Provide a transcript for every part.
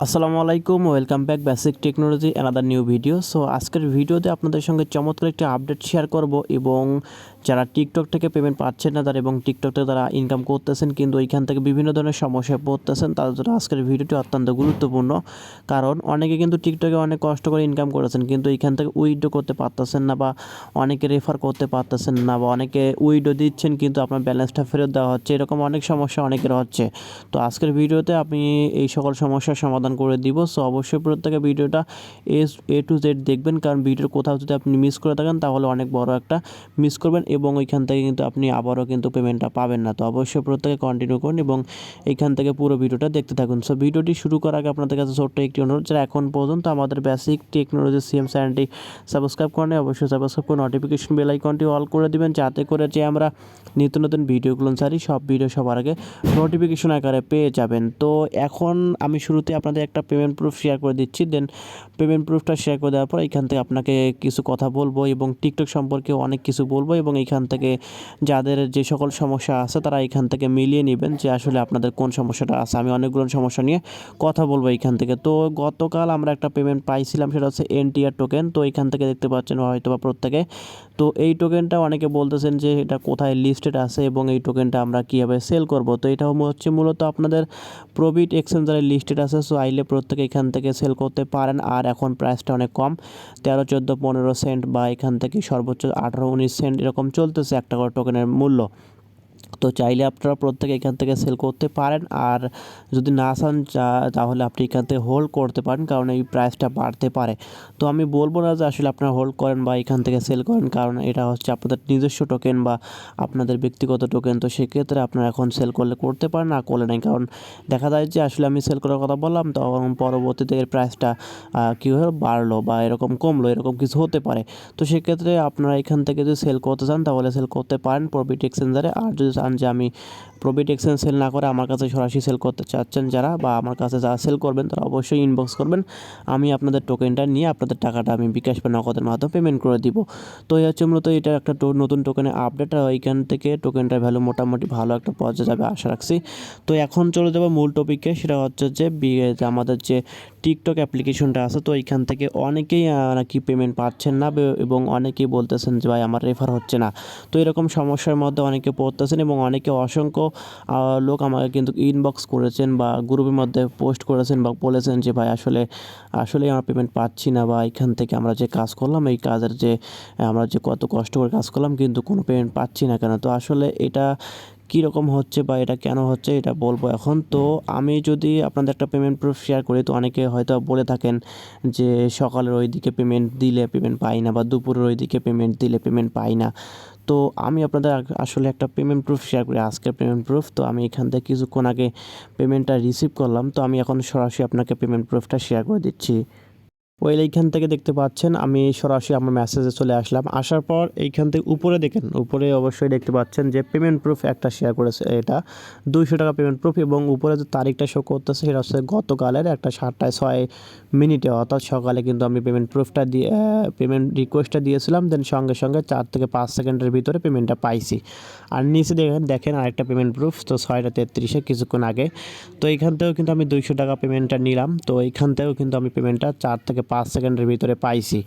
আসসালামু আলাইকুম welcome back basic technology another new video so আজকের ভিডিওতে আপনাদের সঙ্গে চমৎকার একটি আপডেট শেয়ার করব এবং যারা টিকটক থেকে পেমেন্ট পাচ্ছেন না, তারা এবং টিকটক থেকে তারা ইনকাম করতেছেন, কিন্তু ওইখান থেকে বিভিন্ন ধরনের সমস্যায় পড়তেছেন, তাদের জন্য আজকের ভিডিওটি অত্যন্ত গুরুত্বপূর্ণ। কারণ অনেকে কিন্তু টিকটকে অনেক কষ্ট করে ইনকাম করেছেন, কিন্তু এইখান থেকে উইডো করতে পারতেছেন না বা অনেকে রেফার করতে পারতেছেন না বা অনেকে উইডো দিচ্ছেন, কিন্তু আপনার ব্যালেন্সটা ফেরত দেওয়া হচ্ছে। এরকম অনেক সমস্যা অনেকের হচ্ছে। তো আজকের ভিডিওতে আপনি এই সকল সমস্যার সমাধান করে দিব। সো অবশ্যই প্রত্যেকে ভিডিওটা এস এ টু জেড দেখবেন, কারণ ভিডিওর কোথাও যদি আপনি মিস করে থাকেন, তাহলে অনেক বড় একটা মিস করবেন। এবং ওইখান থেকে কিন্তু আপনি আবারও কিন্তু পেমেন্টটা পাবেন না। তো অবশ্যই প্রত্যেকে কন্টিনিউ করুন এবং এইখান থেকে পুরো ভিডিওটা দেখতে থাকুন। সো ভিডিওটি শুরু করার আগে আপনাদের কাছে ছোট্ট একটি অনুরোধ যারা এখন পর্যন্ত আমাদের বেসিক টেকনোলজি সিএম চ্যানেলটি সাবস্ক্রাইব করেন অবশ্যই সাবস্ক্রাইব করে নোটিফিকেশন বেল আইকনটি অল করে দিবেন, যাতে করে যে আমরা নিত্য নতুন ভিডিওগুলো সারি সব ভিডিও সবার আগে নোটিফিকেশন আকারে পেয়ে যাবেন। তো এখন আমি শুরুতে আপনাদের একটা পেমেন্ট প্রুফ শেয়ার করে দিচ্ছি। দেন পেমেন্ট প্রুফটা শেয়ার করে দেওয়ার পর এখান থেকে আপনাকে কিছু কথা বলব এবং টিকটক সম্পর্কে অনেক কিছু বলব এবং এখান থেকে যাদের যে সকল সমস্যা আছে তারা এখান থেকে মিলিয়ে নেবেন যে আসলে আপনাদের কোন সমস্যাটা আছে। আমি অনেকগুলো সমস্যা নিয়ে কথা বলব এখান থেকে। তো গতকাল আমরা একটা পেমেন্ট পাইছিলাম, সেটা হচ্ছে এনটিআর টোকেন তো এখান থেকে দেখতে পাচ্ছেন হয়তো বা প্রত্যেকে। তো এই টোকেনটা অনেকে বলতেছেন যে এটা কোথায় লিস্টেড আছে এবং এই টোকেনটা আমরা কীভাবে সেল করব? তো এটা হচ্ছে মূলত আপনাদের প্রবিট এক্সচেঞ্জারে লিস্টেড আছে। সো আইলে প্রত্যেকে এখান থেকে সেল করতে পারেন। আর এখন প্রাইসটা অনেক কম। তেরো, চোদ্দ, পনেরো সেন্ট বা এখান থেকে সর্বোচ্চ আঠারো, উনিশ সেন্ট এরকম চলতেছে একটা করে টোকেনের মূল্য। তো চাইলে আপনারা প্রত্যেকে এখান থেকে সেল করতে পারেন। আর যদি না চান তাহলে আপনি এখান থেকে হোল্ড করতে পারেন, কারণ এই প্রাইসটা বাড়তে পারে। তো আমি বলব না যে আসলে আপনারা হোল্ড করেন বা এখান থেকে সেল করেন, কারণ এটা হচ্ছে আপনাদের নিজস্ব টোকেন বা আপনাদের ব্যক্তিগত টোকেন তো সেক্ষেত্রে আপনারা এখন সেল করলে করতে পারেন, না করলে নাই। কারণ দেখা যায় যে আসলে আমি সেল করার কথা বললাম, তখন পরবর্তীতে এর প্রাইসটা কীভাবে বাড়লো বা এরকম কমলো, এরকম কিছু হতে পারে। তো সেক্ষেত্রে আপনারা এখান থেকে যদি সেল করতে চান, তাহলে সেল করতে পারেন প্রফিট এক্সচেঞ্জারে আর যদি চান যে আমি প্রফিট এক্সচেঞ্জ সেল না করে আমার কাছে সরাসরি সেল করতে চাচ্ছেন যারা বা আমার কাছে যারা সেল করবেন তারা অবশ্যই ইনবক্স করবেন। আমি আপনাদের টোকেনটা নিয়ে আপনাদের টাকাটা আমি বিকাশ বা নগদের মাধ্যমে পেমেন্ট করে দিব। তো এই হচ্ছে মূলত এটা একটা নতুন টোকেনের আপডেট এইখান থেকে টোকেনটার ভ্যালু মোটামুটি ভালো একটা পর্যায়ে যাবে আশা রাখছি। তো এখন চলে যাব মূল টপিকে সেটা হচ্ছে যে আমাদের যে টিকটক অ্যাপ্লিকেশনটা আছে, তো এইখান থেকে অনেকেই নাকি পেমেন্ট পাচ্ছেন না এবং অনেকেই বলতেছেন যে, ভাই, আমার রেফার হচ্ছে না। তো এরকম সমস্যার মধ্যে অনেকে পড়তেছেন এবং অনেকে অসংখ্য লোক আমাকে কিন্তু ইনবক্স করেছেন বা গ্রুপের মধ্যে পোস্ট করেছেন বা বলেছেন যে, ভাই, আসলে আসলে আমরা পেমেন্ট পাচ্ছি না বা এখান থেকে আমরা যে কাজ করলাম, এই কাজের যে, আমরা যে কত কষ্ট করে কাজ করলাম, কিন্তু কোনো পেমেন্ট পাচ্ছি না কেন? তো আসলে এটা কীরকম হচ্ছে বা এটা কেন হচ্ছে, এটা বলব এখন। তো আমি যদি আপনাদের একটা পেমেন্ট প্রুফ শেয়ার করি, তো অনেকে হয়তো বলে থাকেন যে, সকালের ওই দিকে পেমেন্ট দিলে পেমেন্ট পাই না বা দুপুরের ওই দিকে পেমেন্ট দিলে পেমেন্ট পাই না। তো আমি আপনাদের আসলে একটা পেমেন্ট প্রুফ শেয়ার করি, আজকের পেমেন্ট প্রুফ তো আমি এখান থেকে কিছুক্ষণ আগে পেমেন্টটা রিসিভ করলাম। তো আমি এখন সরাসরি আপনাকে পেমেন্ট প্রুফটা শেয়ার করে দিচ্ছি। ওয়েল এইখান থেকে দেখতে পাচ্ছেন, আমি সরাসরি আমার মেসেজে চলে আসলাম। আসার পর এইখান থেকে উপরে দেখেন, উপরে অবশ্যই দেখতে পাচ্ছেন যে পেমেন্ট প্রুফ একটা শেয়ার করেছে এটা। দুইশো টাকা পেমেন্ট প্রুফ এবং উপরে যে তারিখটা শো করতেছে সেটা হচ্ছে গতকালের একটা সাতটায় ছয় মিনিটে, অর্থাৎ সকালে কিন্তু আমি পেমেন্ট প্রুফটা দিয়ে পেমেন্ট রিকোয়েস্টটা দিয়েছিলাম দেন সঙ্গে সঙ্গে চার থেকে পাঁচ সেকেন্ডের ভিতরে পেমেন্টটা পাইছি। আর নিচে দেখেন দেখেন আরেকটা পেমেন্ট প্রুফ তো ছয়টা তেত্রিশে কিছুক্ষণ আগে। তো এইখান থেকেও কিন্তু আমি দুইশো টাকা পেমেন্টটা নিলাম, তো এইখান থেকেও কিন্তু আমি পেমেন্টটা চার থেকে পাঁচ সেকেন্ডের ভিতরে পাইছি।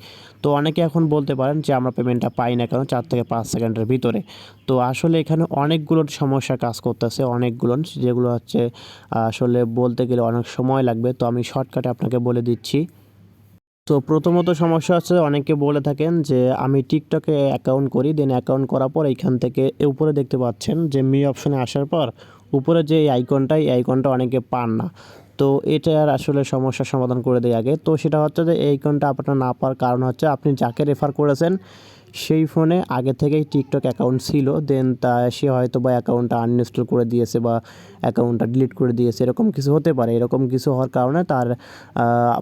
তো অনেকে এখন বলতে পারেন যে, আমরা পেমেন্টটা পাই না কেন চার থেকে পাঁচ সেকেন্ডের ভিতরে। তো আসলে এখানে অনেকগুলো সমস্যা কাজ করতেছে, অনেকগুলো, যেগুলো হচ্ছে, আসলে বলতে গেলে অনেক সময় লাগবে। তো আমি শর্টকাটে আপনাকে বলে দিচ্ছি। তো প্রথমত সমস্যা হচ্ছে, অনেকে বলে থাকেন যে, আমি টিকটকে অ্যাকাউন্ট করি দেন অ্যাকাউন্ট করার পর এইখান থেকে উপরে দেখতে পাচ্ছেন যে মি অপশনে আসার পর, উপরে যে এই আইকনটা এই আইকনটা অনেকে পান না। তো এটার আসলে সমস্যার সমাধান করে দেয় আগে। তো সেটা হচ্ছে যে এই কোনটা আপনার না পাওয়ার কারণ হচ্ছে আপনি যাকে রেফার করেছেন, সেই ফোনে আগে থেকেই টিকটক অ্যাকাউন্ট ছিল দেন তা সে হয়তো বা অ্যাকাউন্টটা আনইনস্টল করে দিয়েছে বা অ্যাকাউন্টটা ডিলিট করে দিয়েছে, এরকম কিছু হতে পারে। এরকম কিছু হওয়ার কারণে তার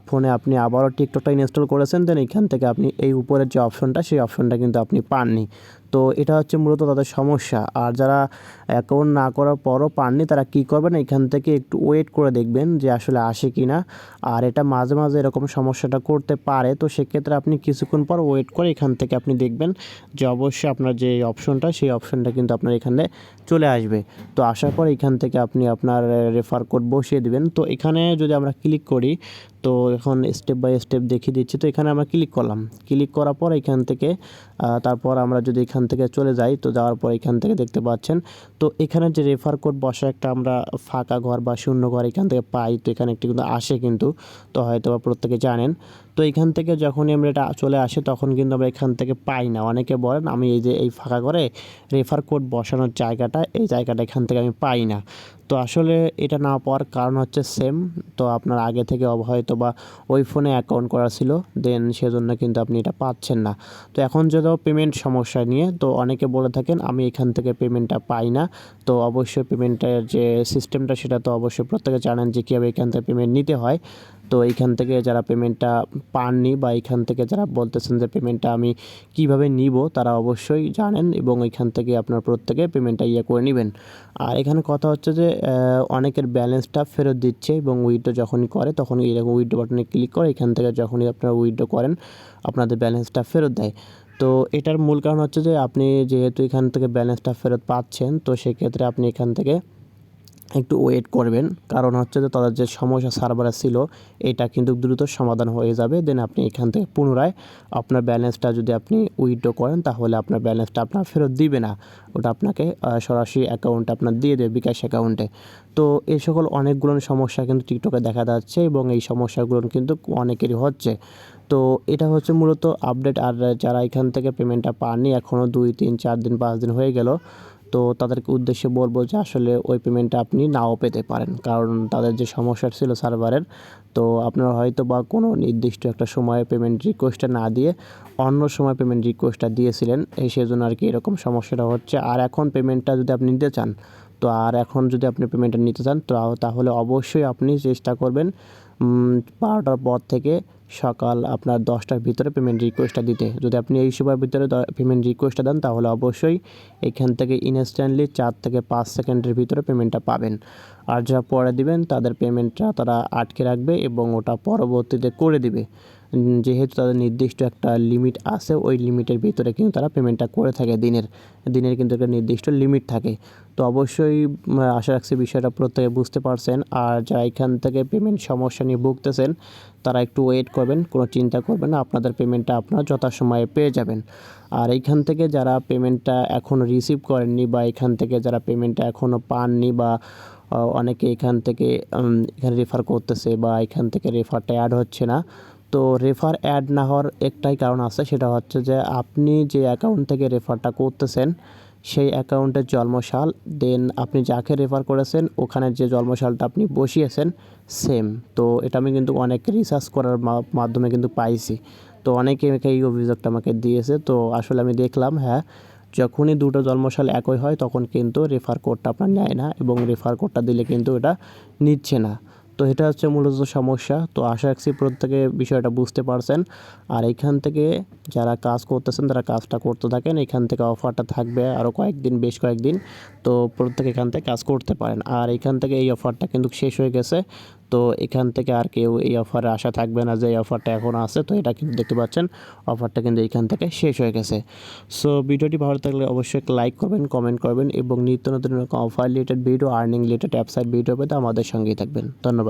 ফোনে আপনি আবারও টিকটকটা ইনস্টল করেছেন দেন এখান থেকে আপনি এই উপরের যে অপশনটা সেই অপশনটা কিন্তু আপনি পাননি। তো এটা হচ্ছে মূলত তাদের সমস্যা। আর যারা অ্যাকাউন্ট না করার পরও পাননি, তারা কী করবেন? এখান থেকে একটু ওয়েট করে দেখবেন যে আসলে আসে কি না আর এটা মাঝে মাঝে এরকম সমস্যাটা করতে পারে, তো সেক্ষেত্রে আপনি কিছুক্ষণ পর ওয়েট করে এখান থেকে আপনি দেখবেন যে অবশ্যই আপনার যে অপশনটা সেই অপশনটা কিন্তু আপনার এখানে চলে আসবে। তো আসার পর এখান থেকে আপনি আপনার রেফার কোড বসিয়ে দিবেন। তো এখানে যদি আমরা ক্লিক করি তো এখন স্টেপ বাই স্টেপ দেখিয়ে দিচ্ছি। তো এখানে আমরা ক্লিক করলাম। ক্লিক করার পর এখান থেকে তারপর আমরা যদি এখান থেকে চলে যাই, তো যাওয়ার পর এখান থেকে দেখতে পাচ্ছেন, তো এখানে যে রেফার কোড বসা একটা আমরা ফাঁকা ঘর বা শূন্য ঘর এখান থেকে পাই, তো এখানে একটি কিন্তু আসে কিন্তু, তো হয়তো বা প্রত্যেকে জানেন। তো এখান থেকে যখনই আমরা এটা চলে আসে, তখন কিন্তু আমরা এখান থেকে পাই না। অনেকে বলেন, আমি এই যে এই ফাঁকা ঘরে রেফার কোড বসানোর জায়গাটা, এই জায়গাটা এখান থেকে আমি পাই না। তো আসলে এটা না পাওয়ার কারণ হচ্ছে সেম তো আপনার আগে থেকে হয়তো বা ওই ফোনে অ্যাকাউন্ট করা ছিল দেন সেজন্য কিন্তু আপনি এটা পাচ্ছেন না। তো এখন যদিও পেমেন্ট সমস্যা নিয়ে, তো অনেকে বলে থাকেন, আমি এখান থেকে পেমেন্টটা পাই না। তো অবশ্যই পেমেন্টের যে সিস্টেমটা সেটা তো অবশ্যই প্রত্যেকে জানেন যে কীভাবে এখান থেকে পেমেন্ট নিতে হয়। তো এইখান থেকে যারা পেমেন্টটা পাননি বা এখান থেকে যারা বলতেছেন যে পেমেন্টটা আমি কীভাবে নিব, তারা অবশ্যই জানেন এবং এখান থেকে আপনার প্রত্যেকে পেমেন্টটা ইয়ে করে নেবেন। আর এখানে কথা হচ্ছে যে অনেকের ব্যালেন্সটা ফেরত দিচ্ছে এবং উইথড্র যখনই করে তখন এরকম উইথড্র বাটনে ক্লিক করে এখান থেকে যখনই আপনারা উইথড্র করেন, আপনাদের ব্যালেন্সটা ফেরত দেয়। তো এটার মূল কারণ হচ্ছে যে আপনি যেহেতু এখান থেকে ব্যালেন্সটা ফেরত পাচ্ছেন, তো সেক্ষেত্রে আপনি এখান থেকে একটু ওয়েট করবেন। কারণ হচ্ছে যে তাদের যে সমস্যা সার্ভারে ছিল, এটা কিন্তু দ্রুত সমাধান হয়ে যাবে। দেন আপনি এখান থেকে পুনরায় আপনার ব্যালেন্সটা যদি আপনি উইথড্র করেন, তাহলে আপনার ব্যালেন্সটা আপনার ফেরত দিবে না। ওটা আপনাকে সরাসরি অ্যাকাউন্টে আপনার দিয়ে দেবে বিকাশ অ্যাকাউন্টে তো এই সকল অনেকগুলো সমস্যা কিন্তু টিকটকে দেখা যাচ্ছে এবং এই সমস্যাগুলো কিন্তু অনেকেরই হচ্ছে। তো এটা হচ্ছে মূলত আপডেট আর যারা এখান থেকে পেমেন্টটা পাননি এখনও দুই, তিন, চার দিন, পাঁচ দিন হয়ে গেল। তো তাদেরকে উদ্দেশ্যে বলব যে আসলে ওই পেমেন্টটা আপনি নাও পেতে পারেন। কারণ তাদের যে সমস্যা ছিল সার্ভারের তো আপনারা হয়তো বা কোনো নির্দিষ্ট একটা সময়ে পেমেন্ট রিকোয়েস্টটা না দিয়ে অন্য সময় পেমেন্ট রিকোয়েস্টটা দিয়েছিলেন, এই সেজন্য আর কি এরকম সমস্যাটা হচ্ছে। আর এখন পেমেন্টটা যদি আপনি নিতে চান, তো আর এখন যদি আপনি পেমেন্টটা নিতে চান, তো, তাহলে অবশ্যই আপনি চেষ্টা করবেন বারোটার পর থেকে সকাল আপনার দশটার ভিতরে পেমেন্ট রিকোয়েস্টটা দিতে। যদি আপনি এই সময়ের ভিতরে পেমেন্ট রিকোয়েস্টটা দেন, তাহলে অবশ্যই এখান থেকে ইনস্ট্যান্টলি চার থেকে পাঁচ সেকেন্ডের ভিতরে পেমেন্টটা পাবেন। আর যা পরে দিবেন, তাদের পেমেন্টটা তারা আটকে রাখবে এবং ওটা পরবর্তীতে করে দিবে। যেহেতু তাদের নির্দিষ্ট একটা লিমিট আছে, ওই লিমিটের ভিতরে কিন্তু তারা পেমেন্টটা করে থাকে দিনের দিনের কিন্তু একটা নির্দিষ্ট লিমিট থাকে। তো অবশ্যই আশা রাখছি বিষয়টা প্রত্যেকে বুঝতে পারছেন। আর যারা এখান থেকে পেমেন্ট সমস্যা নিয়ে ভুগতেছেন, তারা একটু ওয়েট করবেন, কোনো চিন্তা করবেন না, আপনাদের পেমেন্টটা আপনারা যথাসময়ে পেয়ে যাবেন। আর এইখান থেকে যারা পেমেন্টটা এখনও রিসিভ করেননি বা এখান থেকে যারা পেমেন্টটা এখনও পাননি বা অনেকে এখান থেকে এখানে রেফার করতেছে বা এখান থেকে রেফারটা অ্যাড হচ্ছে না তো রেফার অ্যাড না হওয়ার একটাই কারণ আছে, সেটা হচ্ছে যে আপনি যে অ্যাকাউন্ট থেকে রেফারটা করতেছেন, সেই অ্যাকাউন্টের জন্মসাল দেন আপনি যাকে রেফার করেছেন, ওখানে যে জন্মসালটা আপনি বসিয়েছেন সেম তো এটা আমি কিন্তু অনেক রিসার্চ করার মাধ্যমে কিন্তু পাইছি। তো অনেকে এই অভিযোগটা আমাকে দিয়েছে, তো আসলে আমি দেখলাম হ্যাঁ যখনই দুটো জন্মসাল একই হয়, তখন কিন্তু রেফার কোডটা আপনার নেয় না, এবং রেফার কোডটা দিলে কিন্তু এটা নিচ্ছে না। তো এটা হচ্ছে মূলত সমস্যা। তো আশা রাখছি প্রত্যেকে বিষয়টা বুঝতে পারছেন। আর এখান থেকে যারা কাজ করতেছেন, তারা কাজটা করতে থাকেন। এখান থেকে অফারটা থাকবে আরও কয়েকদিন, বেশ কয়েকদিন। তো প্রত্যেকে এখান থেকে কাজ করতে পারেন। আর এখান থেকে এই অফারটা কিন্তু শেষ হয়ে গেছে। তো এখান থেকে আর কেউ এই অফারে আশা থাকবে না যে এই অফারটা এখন আছে। তো এটা কিন্তু দেখতে পাচ্ছেন, অফারটা কিন্তু এখান থেকে শেষ হয়ে গেছে। সো ভিডিওটি ভালো থাকলে অবশ্যই লাইক করবেন, কমেন্ট করবেন এবং নিত্য নতুন offer related video, earning related app site video পেতে আমাদের সঙ্গেই থাকবেন। ধন্যবাদ।